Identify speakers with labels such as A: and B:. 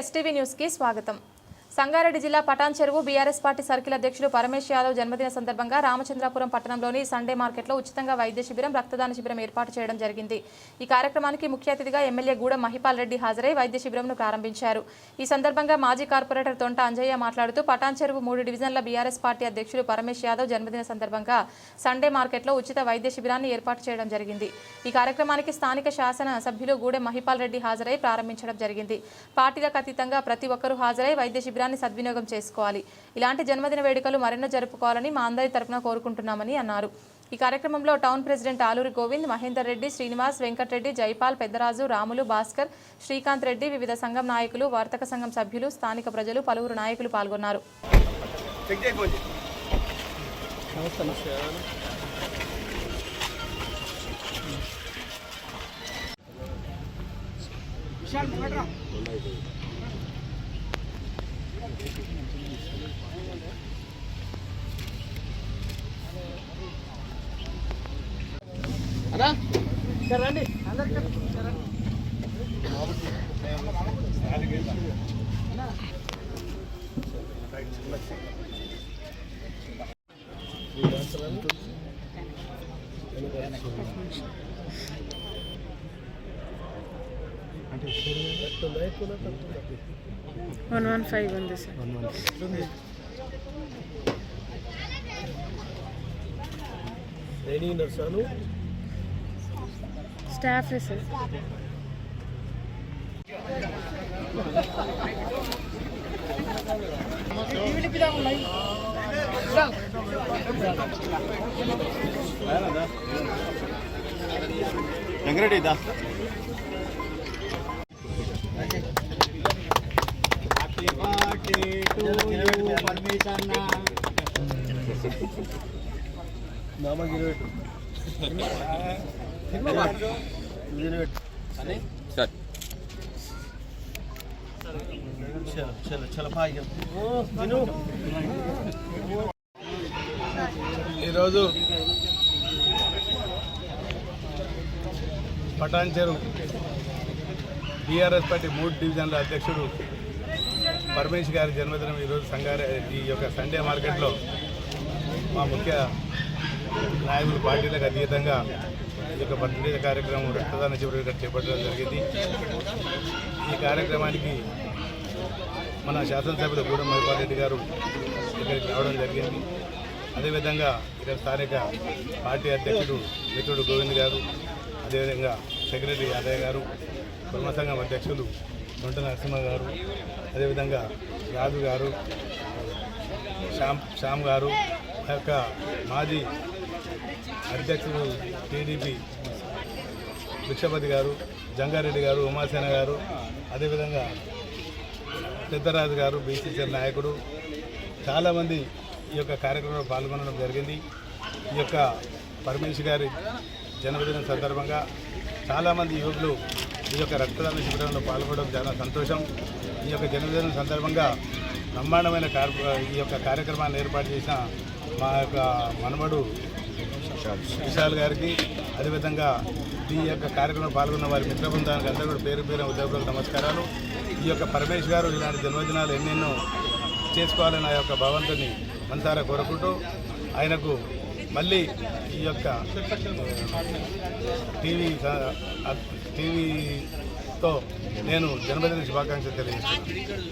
A: STV న్యూస్కి స్వాగతం. సంగారెడ్డి జిల్లా పటాన్ చెరువు బీఆర్ఎస్ పార్టీ సర్కిల్ అధ్యక్షులు పరమేశ్ యాదవ్ జన్మదిన సందర్భంగా రామచంద్రాపురం పట్టణంలోని సండే మార్కెట్లో ఉచితంగా వైద్య శిబిరం రక్తదాన శిబిరం ఏర్పాటు చేయడం జరిగింది. ఈ కార్యక్రమానికి ముఖ్య అతిథిగా ఎమ్మెల్యే గూడెం మహిపాల్ రెడ్డి హాజరై వైద్య శిబిరంను ప్రారంభించారు. ఈ సందర్భంగా మాజీ కార్పొరేటర్ తొంట అంజయ్య మాట్లాడుతూ పటాన్ చెరువు మూడు డివిజన్ల బీఆర్ఎస్ పార్టీ అధ్యక్షులు పరమేశ్ యాదవ్ జన్మదిన సందర్భంగా సండే మార్కెట్లో ఉచిత వైద్య శిబిరాన్ని ఏర్పాటు చేయడం జరిగింది. ఈ కార్యక్రమానికి స్థానిక శాసన సభ్యులు గూడెం మహిపాల్ రెడ్డి హాజరై ప్రారంభించడం జరిగింది. పార్టీలకు అతీతంగా ప్రతి ఒక్కరూ హాజరై వైద్య శిబిరం శిబిరాన్ని సద్వినియోగం చేసుకోవాలి. ఇలాంటి జన్మదిన వేడుకలు మరెన్నో జరుపుకోవాలని మా అందరి తరపున కోరుకుంటున్నామని అన్నారు. ఈ కార్యక్రమంలో టౌన్ ప్రెసిడెంట్ ఆలూరి గోవింద్ మహేందర్ రెడ్డి శ్రీనివాస్ వెంకటరెడ్డి జైపాల్ పెద్దరాజు రాములు భాస్కర్ శ్రీకాంత్ రెడ్డి వివిధ సంఘం నాయకులు వర్తక సంఘం సభ్యులు స్థానిక ప్రజలు పలువురు నాయకులు పాల్గొన్నారు.
B: చెక్ ఫోన్ చేయి.
A: వన్ వన్ ఫైవ్ ఉంది సార్
C: ట్రైనింగ్ నర్సాను.
B: ஸ்டாஃப் சார்
C: வெங்கரெட்டி இதா நாம చలో చలో చలో
D: ఈరోజు పటాన్ చెరు బీఆర్ఎస్ పార్టీ మూడు డివిజన్ల అధ్యక్షుడు పరమేష్ గారి జన్మదినం ఈరోజు సంగారె ఈ యొక్క సండే మార్కెట్లో మా ముఖ్య నాయకులు పార్టీలకు అతీతంగా ఈ యొక్క బర్త్డే కార్యక్రమం రక్తదాన శిబిరం చేపట్టడం జరిగింది. ఈ కార్యక్రమానికి మన శాసనసభ్యులు గూడెం మహిపాల్రెడ్డి గారు ఇక్కడికి రావడం జరిగింది. అదేవిధంగా ఇక్కడ స్థానిక పార్టీ అధ్యక్షుడు మిత్రుడు గోవింద్ గారు అదేవిధంగా సెక్రటరీ యాదయ్య గారు కుర్మ సంఘం అధ్యక్షులు తొంట నరసింహ గారు అదేవిధంగా రాజు గారు శ్యామ్ శ్యామ్ గారు ఆ యొక్క మాజీ అధ్యక్షుడు టీడీపీ భిక్షపతి గారు జంగారెడ్డి గారు ఉమాసేన గారు అదేవిధంగా సిద్ధరాజు గారు బీసీసీ నాయకుడు. చాలామంది ఈ యొక్క కార్యక్రమంలో పాల్గొనడం జరిగింది. ఈ యొక్క పరమేశ్ గారి జన్మదినం సందర్భంగా చాలామంది యువకులు ఈ యొక్క రక్తదాన శిబిరంలో పాల్గొనడం చాలా సంతోషం. ఈ యొక్క జన్మదినం సందర్భంగా బ్రహ్మాండమైన కార్య ఈ యొక్క కార్యక్రమాన్ని ఏర్పాటు చేసిన మా యొక్క మనమడు విశాల్ గారికి అదేవిధంగా ఈ యొక్క కార్యక్రమంలో పాల్గొన్న వారి మిత్ర బృందానికి అందరూ కూడా పేరు పేరు ఉద్యోగులకు నమస్కారాలు. ఈ యొక్క పరమేష్ గారు ఇలాంటి జన్మదినాలు ఎన్నెన్నో చేసుకోవాలని ఆ యొక్క భగవంతుని మనసారా కోరుకుంటూ ఆయనకు మళ్ళీ ఈ యొక్క టీవీ టీవీతో నేను జన్మదిన శుభాకాంక్షలు తెలియజేస్తున్నాను.